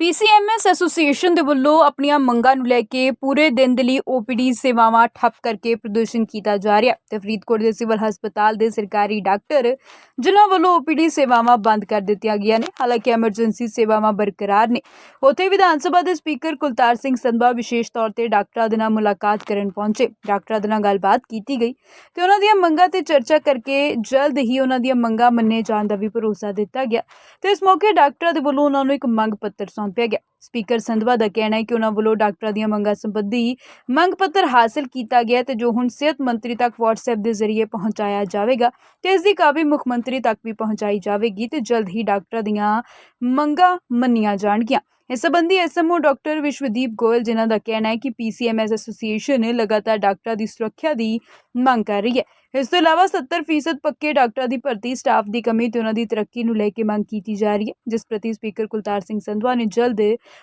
PCMS association ਦੇ ਵੱਲੋਂ ਆਪਣੀਆਂ ਮੰਗਾਂ ਨੂੰ ਲੈ ਕੇ ਪੂਰੇ ਦਿਨ ਦੇ ਲਈ ਓਪੀਡੀ ਸੇਵਾਵਾਂ ਠੱਪ ਕਰਕੇ ਪ੍ਰਦਰਸ਼ਨ ਕੀਤਾ ਜਾ ਰਿਹਾ ਹੈ। ਤੇ ਫਰੀਦਕੋਟ ਦੇ ਸਿਵਲ ਹਸਪਤਾਲ ਦੇ ਸਰਕਾਰੀ ਡਾਕਟਰ ਜਿਨ੍ਹਾਂ ਵੱਲੋਂ ਓਪੀਡੀ ਸੇਵਾਵਾਂ ਬੰਦ ਕਰ ਦਿੱਤੀਆਂ ਗਈਆਂ ਨੇ, ਹਾਲਾਂਕਿ ਐਮਰਜੈਂਸੀ ਸੇਵਾਵਾਂ ਬਰਕਰਾਰ ਨੇ। ਉੱਥੇ ਵਿਧਾਨ ਸਭਾ ਦੇ ਸਪੀਕਰ ਕੁਲਤਾਰ ਸਿੰਘ ਸੰਧਵਾ ਵਿਸ਼ੇਸ਼ ਤੌਰ ਤੇ ਡਾਕਟਰਾਂ ਦੇ ਨਾਲ ਮੁਲਾਕਾਤ ਕਰਨ ਪਹੁੰਚੇ। ਡਾਕਟਰਾਂ ਦੇ ਨਾਲ ਗੱਲਬਾਤ ਕੀਤੀ ਗਈ ਤੇ ਉਹਨਾਂ ਦੀਆਂ ਮੰਗਾਂ ਤੇ ਚਰਚਾ ਕਰਕੇ ਜਲਦ ਹੀ ਉਹਨਾਂ ਦੀਆਂ ਮੰਗਾਂ ਮੰਨੇ ਜਾਣ ਦਾ ਵੀ ਭਰੋਸਾ ਦਿੱਤਾ ਗਿਆ। ਤੇ ਇਸ ਮੌਕੇ ਡਾਕਟਰਾਂ ਦੇ ਵੱਲੋਂ ਉਹਨਾਂ ਨੂੰ ਇੱਕ ਮੰਗ ਪੱਤਰ ਸੌਂਪਿਆ ਗਿਆ ਸਪੀਕਰ ਸੰਧਵਾ ਦਾ ਕਹਿਣਾ ਹੈ ਕਿ ਉਹਨਾਂ ਵੱਲੋਂ ਡਾਕਟਰਾਂ ਦੀਆਂ ਮੰਗਾਂ ਸੰਬੰਧੀ ਮੰਗ ਪੱਤਰ ਹਾਸਲ ਕੀਤਾ ਗਿਆ ਹੈ ਤੇ ਜੋ ਹੁਣ ਸਿਹਤ ਮੰਤਰੀ ਤੱਕ WhatsApp ਦੇ ਜ਼ਰੀਏ ਪਹੁੰਚਾਇਆ ਜਾਵੇਗਾ ਤੇ ਇਸ ਦੀ ਕਾਪੀ ਮੁੱਖ ਮੰਤਰੀ ਤੱਕ ਵੀ ਪਹੁੰਚਾਈ ਜਾਵੇਗੀ ਤੇ ਜਲਦ ਹੀ ਡਾਕਟਰਾਂ ਦੀਆਂ ਮੰਗਾਂ ਮੰਨੀਆਂ ਜਾਣਗੀਆਂ। ਇਸ ਸੰਬੰਧੀ ਐਸਐਮਓ ਡਾਕਟਰ ਵਿਸ਼ਵਦੀਪ ਗੋਇਲ, ਜਿਨ੍ਹਾਂ ਦਾ ਕਹਿਣਾ ਹੈ ਕਿ ਪੀਸੀਐਮਐਸ ਐਸੋਸੀਏਸ਼ਨ ਲਗਾਤਾਰ ਡਾਕਟਰਾਂ ਦੀ ਸੁਰੱਖਿਆ ਦੀ ਮੰਗ ਕਰ ਰਹੀ ਹੈ। ਇਸ ਤੋਂ ਇਲਾਵਾ 70% ਪੱਕੇ ਡਾਕਟਰਾਂ ਦੀ ਭਰਤੀ ਸਟਾਫ ਦੀ ਕਮੀ ਤੇ ਉਹਨਾਂ ਦੀ ਤਰੱਕੀ ਨੂੰ ਲੈ ਕੇ ਮੰਗ ਕੀਤੀ ਜਾ ਰਹੀ ਹੈ, ਜਿਸ ਪ੍ਰਤੀ ਸਪੀਕਰ ਕੁਲਤਾਰ ਸਿੰਘ ਸੰਧਵਾ ਨੇ ਜਲਦ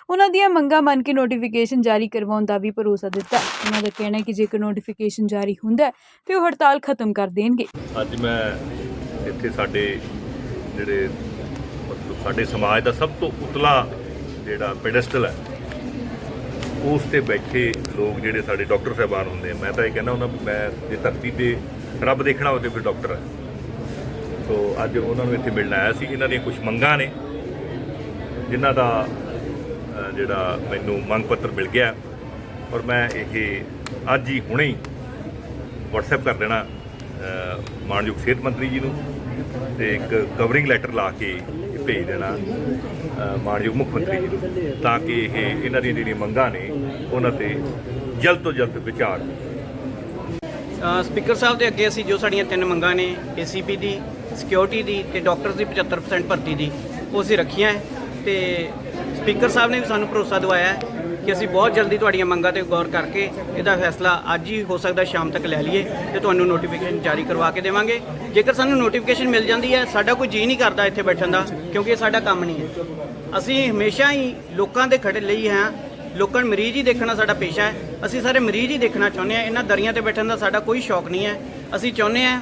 ਉਹਨਾਂ ਦੀਆਂ ਮੰਗਾਂ ਮੰਨ ਕੇ ਨੋਟੀਫਿਕੇਸ਼ਨ ਜਾਰੀ ਕਰਵਾਉਣ ਦਾ ਵੀ ਭਰੋਸਾ ਦਿੱਤਾ। ਉਹਨਾਂ ਦਾ ਕਹਿਣਾ ਹੈ ਕਿ ਜੇਕਰ ਨੋਟੀਫਿਕੇਸ਼ਨ ਜਾਰੀ ਹੁੰਦਾ ਹੈ, ਤੇ ਉਹ ਹੜਤਾਲ ਖਤਮ ਕਰ ਦੇਣਗੇ। ਅੱਜ ਮੈਂ ਇੱਥੇ ਸਾਡੇ ਜਿਹੜੇ ਮਤਲਬ ਸਾਡੇ ਸਮਾਜ ਦਾ ਸਭ ਤੋਂ ਉਤਲਾ ਜਿਹੜਾ ਪੈਡੈਸਟਲ ਹੈ, ਉਸ ਤੇ ਬੈਠੇ ਲੋਕ ਜਿਹੜੇ ਸਾਡੇ ਡਾਕਟਰ ਸਾਹਿਬਾਨ ਹੁੰਦੇ ਆ। ਮੈਂ ਤਾਂ ਇਹ ਕਹਿੰਦਾ ਉਹਨਾਂ ਮੈਂ ਜੇ ਧਰਤੀ ਤੇ ਰੱਬ ਦੇਖਣਾ ਹੋਵੇ ਤੇ ਫਿਰ ਡਾਕਟਰ ਹੈ। ਸੋ ਅੱਜ ਉਹਨਾਂ ਨੂੰ ਇੱਥੇ ਮਿਲਣ ਆਇਆ ਸੀ ਇਹਨਾਂ ਦੀਆਂ ਕੁਝ ਮੰਗਾਂ ਨੇ, ਜਿਨ੍ਹਾਂ ਦਾ ਜਿਹੜਾ ਮੈਨੂੰ ਮੰਗ ਪੱਤਰ ਮਿਲ ਗਿਆ ਔਰ ਮੈਂ ਇਹ ਅੱਜ ਹੀ ਹੁਣੇ ਹੀ WhatsApp ਕਰ ਦੇਣਾ ਅ, ਮਾਨਯੋਗ ਸਿਹਤ ਮੰਤਰੀ ਜੀ ਨੂੰ ਤੇ ਇੱਕ ਕਵਰਿੰਗ ਲੈਟਰ ਲਾ ਕੇ ਭੇਜ ਦੇਣਾ ਅ, ਮਾਨਯੋਗ ਮੁੱਖ ਮੰਤਰੀ ਜੀ ਨੂੰ ਤਾਂ ਕਿ ਇਹ ਇਹਨਾਂ ਦੀਆਂ ਜਿਹੜੀਆਂ ਮੰਗਾਂ ਨੇ ਉਹਨਾਂ ਤੇ ਜਲਦ ਤੋਂ ਜਲਦ ਵਿਚਾਰ ਸਪੀਕਰ ਸਾਹਿਬ ਦੇ ਅੱਗੇ ਅਸੀਂ ਜੋ ਸਾਡੀਆਂ ਤਿੰਨ ਮੰਗਾਂ ਨੇ ਏਸੀਪੀ ਦੀ ਸਿਕਿਉਰਿਟੀ ਦੀ ਤੇ ਡਾਕਟਰਸ ਦੀ 75% ਭਰਤੀ ਦੀ ਉਹ ਅਸੀਂ ਰੱਖੀਆਂ ਹੈ ਤੇ ਸਪੀਕਰ ਸਾਹਿਬ ਨੇ ਵੀ ਸਾਨੂੰ ਭਰੋਸਾ ਦਿਵਾਇਆ ਕਿ ਅਸੀਂ ਬਹੁਤ ਜਲਦੀ ਤੁਹਾਡੀਆਂ ਮੰਗਾਂ ਤੇ ਗੌਰ ਕਰਕੇ ਇਹਦਾ ਫੈਸਲਾ ਅੱਜ ਹੀ ਹੋ ਸਕਦਾ ਸ਼ਾਮ ਤੱਕ ਲੈ ਲਈਏ ਤੇ ਤੁਹਾਨੂੰ ਨੋਟੀਫਿਕੇਸ਼ਨ ਜਾਰੀ ਕਰਵਾ ਕੇ ਦੇਵਾਂਗੇ। ਜੇਕਰ ਸਾਨੂੰ ਨੋਟੀਫਿਕੇਸ਼ਨ ਮਿਲ ਜਾਂਦੀ ਹੈ, ਸਾਡਾ ਕੋਈ ਜੀ ਨਹੀਂ ਕਰਦਾ ਇੱਥੇ ਬੈਠਣ ਦਾ, ਕਿਉਂਕਿ ਇਹ ਸਾਡਾ ਕੰਮ ਨਹੀਂ ਹੈ। ਅਸੀਂ ਹਮੇਸ਼ਾ ਹੀ ਲੋਕਾਂ ਦੇ ਖੜੇ ਲਈ ਹਾਂ। ਲੋਕਾਂ ਨੂੰ ਮਰੀਜ਼ ਹੀ ਦੇਖਣਾ ਸਾਡਾ ਪੇਸ਼ਾ ਹੈ। ਅਸੀਂ ਸਾਰੇ ਮਰੀਜ਼ ਹੀ ਦੇਖਣਾ ਚਾਹੁੰਦੇ ਹਾਂ। ਇਹਨਾਂ ਦਰੀਆਂ ਤੇ ਬੈਠਣ ਦਾ ਸਾਡਾ ਕੋਈ ਸ਼ੌਕ ਨਹੀਂ ਹੈ। ਅਸੀਂ ਚਾਹੁੰਦੇ ਹਾਂ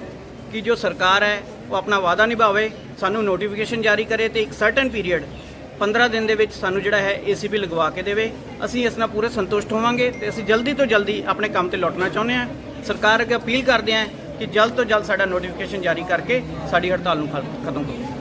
ਕਿ ਜੋ ਸਰਕਾਰ ਹੈ, ਉਹ ਆਪਣਾ ਵਾਅਦਾ ਨਿਭਾਵੇ, ਸਾਨੂੰ ਨੋਟੀਫਿਕੇਸ਼ਨ ਜਾਰੀ ਕਰੇ ਤੇ ਇੱਕ ਸਰਟਨ ਪੀਰੀਅਡ 15 ਦਿਨ ਦੇ ਵਿੱਚ ਸਾਨੂੰ ਜਿਹੜਾ ਹੈ ਏਸੀਪੀ ਲਗਵਾ ਕੇ ਦੇਵੇ। ਅਸੀਂ ਇਸ ਨਾਲ ਪੂਰੇ ਸੰਤੁਸ਼ਟ ਹੋਵਾਂਗੇ ਤੇ ਅਸੀਂ ਜਲਦੀ ਤੋਂ ਜਲਦੀ ਆਪਣੇ ਕੰਮ ਤੇ ਲੌਟਣਾ ਚਾਹੁੰਦੇ ਹਾਂ। ਸਰਕਾਰ ਅੱਗੇ ਅਪੀਲ ਕਰਦੇ ਹਾਂ ਕਿ ਜਲਦ ਤੋਂ ਜਲਦ ਸਾਡਾ ਨੋਟੀਫਿਕੇਸ਼ਨ ਜਾਰੀ ਕਰਕੇ ਸਾਡੀ ਹੜਤਾਲ ਨੂੰ ਖਤਮ ਕਰੋ।